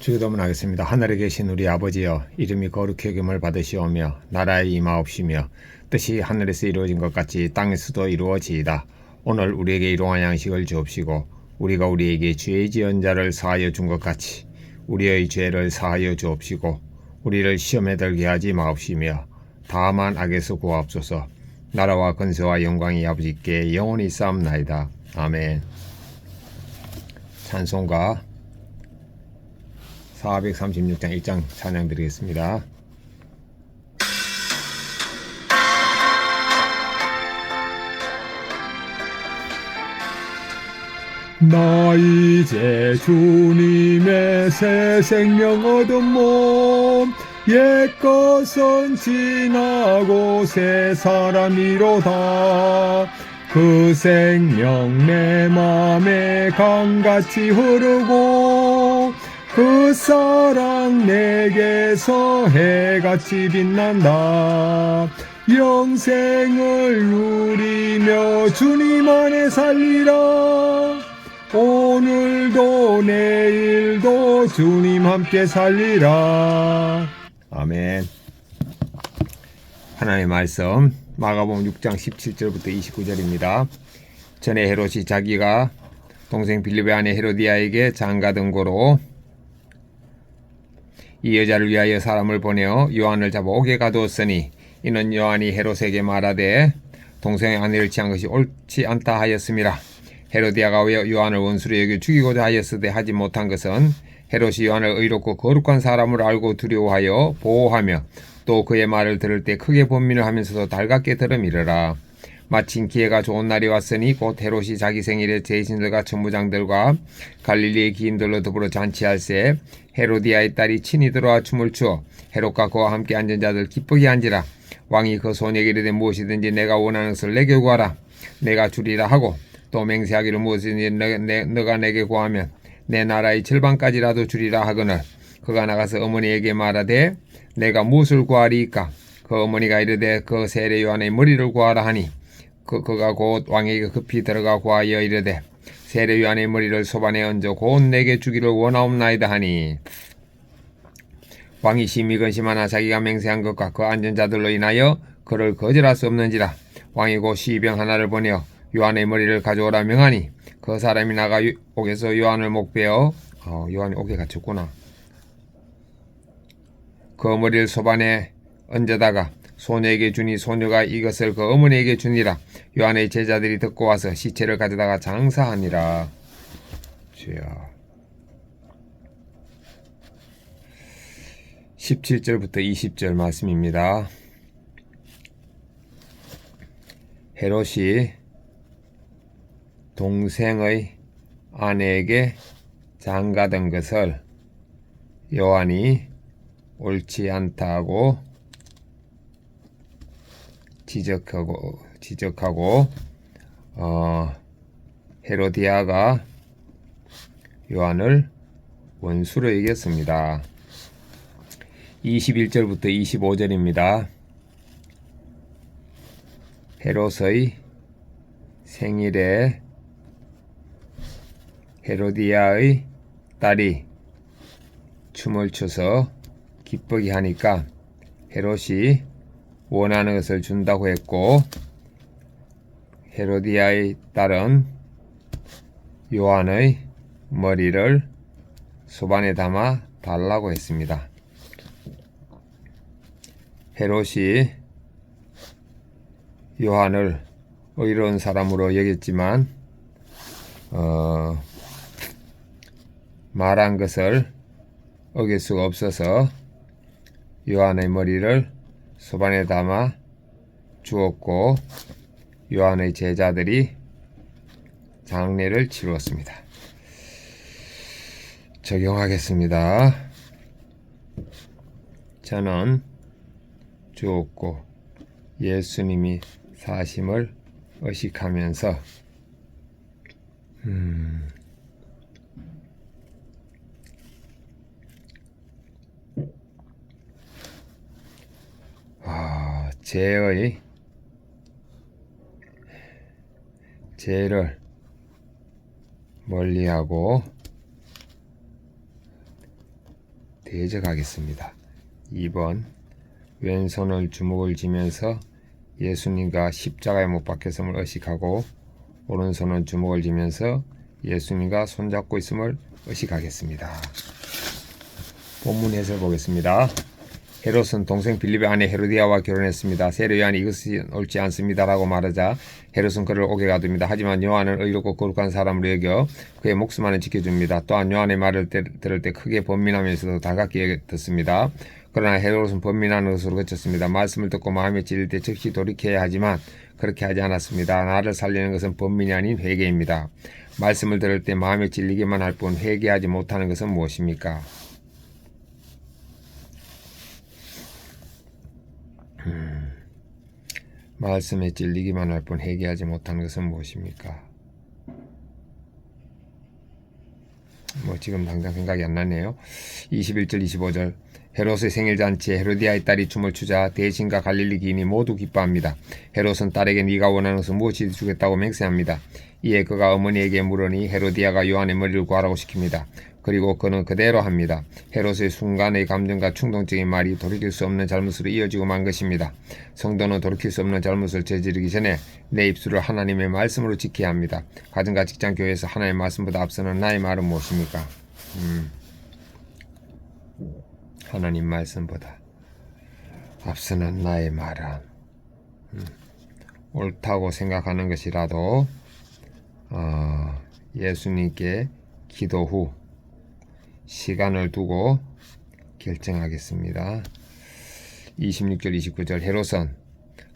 주기도문 하겠습니다. 하늘에 계신 우리 아버지여 이름이 거룩히 여김을 받으시오며 나라의 임하옵시며 뜻이 하늘에서 이루어진 것 같이 땅에서도 이루어지이다. 오늘 우리에게 일용할 양식을 주옵시고 우리가 우리에게 죄 지은 자를 사하여 준 것 같이 우리의 죄를 사하여 주옵시고 우리를 시험에 들게 하지 마옵시며 다만 악에서 구하옵소서 나라와 근세와 영광이 아버지께 영원히 쌓옵나이다. 아멘 찬송가 436장 1장 찬양 드리겠습니다. 나 이제 주님의 새 생명 얻은 몸 옛것은 지나고 새 사람이로다 그 생명 내 맘에 강같이 흐르고 그 사랑 내게서 해같이 빛난다. 영생을 누리며 주님 안에 살리라. 오늘도 내일도 주님 함께 살리라. 아멘. 하나님의 말씀 마가복음 6장 17절부터 29절입니다. 전에 헤롯이 자기가 동생 빌립의 아내 헤로디아에게 장가든 고로 이 여자를 위하여 사람을 보내어 요한을 잡아 옥에 가두었으니 이는 요한이 헤롯에게 말하되 동생의 아내를 취한 것이 옳지 않다 하였음이라. 헤로디아가 왜 요한을 원수로 여겨 죽이고자 하였으되 하지 못한 것은 헤롯이 요한을 의롭고 거룩한 사람을 알고 두려워하여 보호하며 또 그의 말을 들을 때 크게 번민을 하면서도 달갑게 들음이르라 마침 기회가 좋은 날이 왔으니 곧 헤롯이 자기 생일에 제신들과 천부장들과 갈릴리의 기인들로 더불어 잔치할새 헤로디아의 딸이 친히 들어와 춤을 추어 헤롯과 그와 함께 앉은 자들 기쁘게 앉으라. 왕이 그 소녀에게 이르되 무엇이든지 내가 원하는 것을 내게 구하라. 내가 주리라 하고 또 맹세하기를 무엇이든지 너, 내, 너가 내게 구하면 내 나라의 절반까지라도 주리라 하거늘. 그가 나가서 어머니에게 말하되 내가 무엇을 구하리이까? 그 어머니가 이르되 그 세례 요한의 머리를 구하라 하니 그, 그가 곧 왕에게 급히 들어가 구하여 이르되 세례 요한의 머리를 소반에 얹어 곧 내게 주기를 원하옵나이다 하니. 왕이 심히 근심하나 자기가 맹세한 것과 그 앉은 자들로 인하여 그를 거절할 수 없는지라 왕이 곧 시병 하나를 보내어 요한의 머리를 가져오라 명하니 그 사람이 나가 요- 옥에서 요한을 목베어 어, 요한이 옥에 갇혔구나. 그 머리를 소반에 얹어다가 소녀에게 주니 소녀가 이것을 그 어머니에게 주니라 요한의 제자들이 듣고 와서 시체를 가져다가 장사하니라 주여 17절부터 20절 말씀입니다. 헤롯이 동생의 아내에게 장가든 것을 요한이 옳지 않다고 지적하고 지적하고 어, 헤로디아가 요한을 원수로 이겼습니다. 21절부터 25절입니다. 헤롯의 생일에 헤로디아의 딸이 춤을 춰서 기쁘게 하니까 헤롯이 원하는 것을 준다고 했고 헤로디아의 딸은 요한의 머리를 소반에 담아 달라고 했습니다. 헤롯이 요한을 의로운 사람으로 여겼지만 어, 말한 것을 어길 수가 없어서 요한의 머리를 소반에 담아 주었고 요한의 제자들이 장례를 치루었습니다. 적용하겠습니다. 저는 주었고 예수님이 사심을 의식하면서 음, 아, 죄의 죄를 멀리하고 대적하겠습니다. 2번 왼손을 주먹을 쥐면서 예수님과 십자가에 못 박혔음을 의식하고 오른손은 주먹을 쥐면서 예수님과 손잡고 있음을 의식하겠습니다. 본문 해설 보겠습니다. 헤롯은 동생 빌립의 아내 헤로디아와 결혼했습니다. 세례 요한이 이것이 옳지 않습니다라고 말하자 헤롯은 그를 오게 가둡니다. 하지만 요한은 의롭고 거룩한 사람으로 여겨 그의 목숨만을 지켜줍니다. 또한 요한의 말을 때- 들을 때 크게 번민하면서도 달갑게 듣습니다. 그러나 헤롯은 번민하는 것으로 그쳤습니다. 말씀을 듣고 마음에 찔릴 때 즉시 돌이켜야 하지만 그렇게 하지 않았습니다. 나를 살리는 것은 번민이 아닌 회개입니다. 말씀을 들을 때 마음에 찔리기만 할 뿐 회개하지 못하는 것은 무엇입니까? 말씀에 찔리기만 할 뿐 회개하지 못하는 것은 무엇입니까? 뭐 지금 당장 생각이 안 나네요. 21절 25절 헤롯의 생일 잔치에 헤로디아의 딸이 춤을 추자 대신과 갈릴리 기인이 모두 기뻐합니다. 헤롯은 딸에게 네가 원하는 것을 무엇이든 주겠다고 맹세합니다. 이에 그가 어머니에게 물으니 헤로디아가 요한의 머리를 구하라고 시킵니다. 그리고 그는 그대로 합니다. 헤롯의 순간의 감정과 충동적인 말이 돌이킬 수 없는 잘못으로 이어지고 만 것입니다. 성도는 돌이킬 수 없는 잘못을 저지르기 전에 내 입술을 하나님의 말씀으로 지켜야 합니다. 가정과 직장 교회에서 하나님의 말씀보다 앞서는 나의 말은 무엇입니까? 음. 하나님 말씀보다 앞서는 나의 말은 음. 옳다고 생각하는 것이라도 어, 예수님께 기도 후 시간을 두고 결정하겠습니다. 26절 29절 헤롯은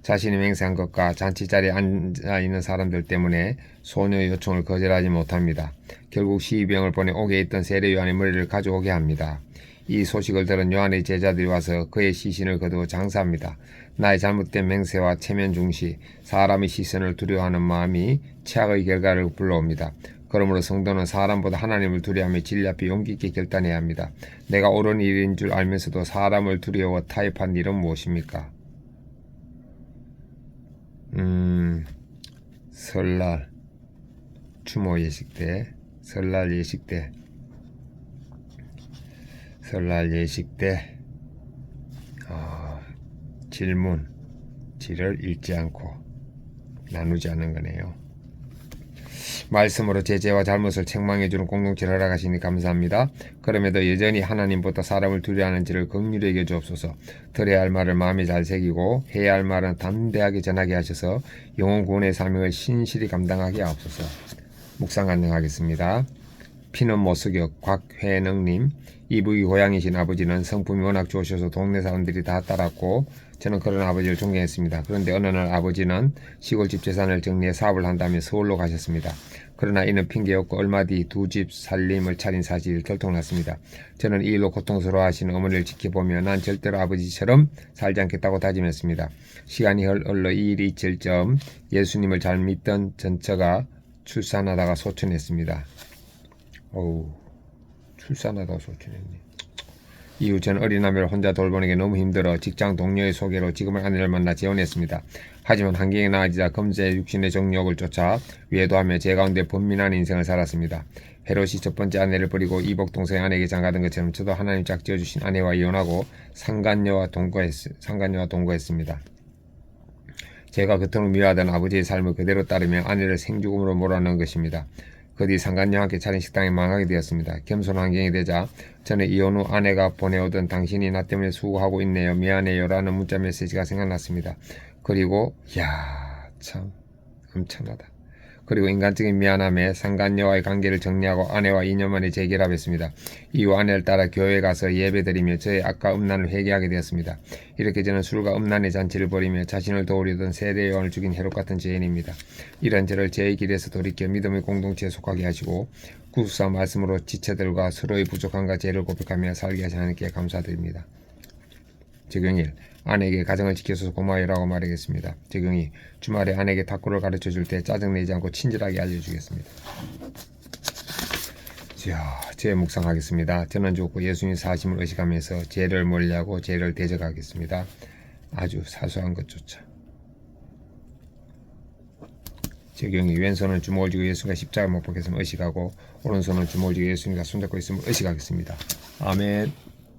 자신이 맹세한 것과 잔치 자리에 앉아 있는 사람들 때문에 소녀의 요청을 거절하지 못합니다. 결국 시병을 보내 옥에 있던 세례 요한의 머리를 가져오게 합니다. 이 소식을 들은 요한의 제자들이 와서 그의 시신을 거두어 장사합니다. 나의 잘못된 맹세와 체면 중시, 사람의 시선을 두려워하는 마음이 최악의 결과를 불러옵니다. 그러므로 성도는 사람보다 하나님을 두려워하며 진리 앞에 용기 있게 결단해야 합니다. 내가 옳은 일인 줄 알면서도 사람을 두려워 타협한 일은 무엇입니까? 음, 설날, 추모 예식 때, 설날 예식 때, 설날 예식 때, 어, 질문, 질을 읽지 않고 나누지 않는 거네요. 말씀으로 제 죄와 잘못을 책망해 주는 공동체를 허락하시니 감사합니다. 그럼에도 여전히 하나님보다 사람을 두려워하는지를 긍휼히 여겨 주옵소서. 들어야 할 말을 마음에 잘 새기고 해야 할 말은 담대하게 전하게 하셔서 영혼 구원의 사명을 신실히 감당하게 하옵소서. 묵상 간증하겠습니다. 피는 모수격 곽회능님 이북이 고향이신 아버지는 성품이 워낙 좋으셔서 동네 사람들이 다 따랐고 저는 그런 아버지를 존경했습니다. 그런데 어느 날 아버지는 시골집 재산을 정리해 사업을 한다며 서울로 가셨습니다. 그러나 이는 핑계였고 얼마 뒤 두 집 살림을 차린 사실이 들통났습니다. 저는 이 일로 고통스러워하시는 어머니를 지켜보며 난 절대로 아버지처럼 살지 않겠다고 다짐했습니다. 시간이 흘러 이 일이 있을 점 예수님을 잘 믿던 전처가 출산하다가 소천했습니다. 어우 출산하다가 소천했네. 이후 저는 어린 아내를 혼자 돌보는 게 너무 힘들어 직장 동료의 소개로 지금의 아내를 만나 재혼했습니다. 하지만 한경에 나아지자 금세 육신의 정욕을 쫓아 외도하며 제 가운데 번민한 인생을 살았습니다. 헤롯이 첫 번째 아내를 버리고 이복 동생 아내에게 장가든 것처럼 저도 하나님 짝지어 주신 아내와 이혼하고 상간녀와 동거했, 상간녀와 동거했습니다. 제가 그토록 미워하던 아버지의 삶을 그대로 따르며 아내를 생죽음으로 몰아넣은 것입니다. 그 뒤 상간녀와 함께 차린 식당이 망하게 되었습니다. 겸손 환경이 되자 저는 이혼 후 아내가 보내오던 당신이 나 때문에 수고하고 있네요. 미안해요. 라는 문자 메시지가 생각났습니다. 그리고 야 참 엄청나다. 그리고 인간적인 미안함에 상간녀와의 관계를 정리하고 아내와 2년 만에 재결합했습니다. 이후 아내를 따라 교회에 가서 예배드리며 저의 악과 음란을 회개하게 되었습니다. 이렇게 저는 술과 음란의 잔치를 벌이며 자신을 도우려던 세례요한을 죽인 해롭 같은 죄인입니다. 이런 저를 제 길에서 돌이켜 믿음의 공동체에 속하게 하시고 구속사 말씀으로 지체들과 서로의 부족함과 죄를 고백하며 살게 하신 하나님께 감사드립니다. 적용일 아내에게 가정을 지켜줘서 고마워요라고 말하겠습니다. 적용이 주말에 아내에게 탁구를 가르쳐 줄 때 짜증내지 않고 친절하게 알려주겠습니다. 자, 제 묵상하겠습니다. 저는 좋고 예수님 사심을 의식하면서 죄를 멀리하고 죄를 대적하겠습니다. 아주 사소한 것조차. 적용이 왼손은 주먹을 쥐고 예수님과 십자가 못 박혔음을 의식하고 오른손은 주먹을 쥐고 예수님과 손잡고 있음을 의식하겠습니다. 아멘.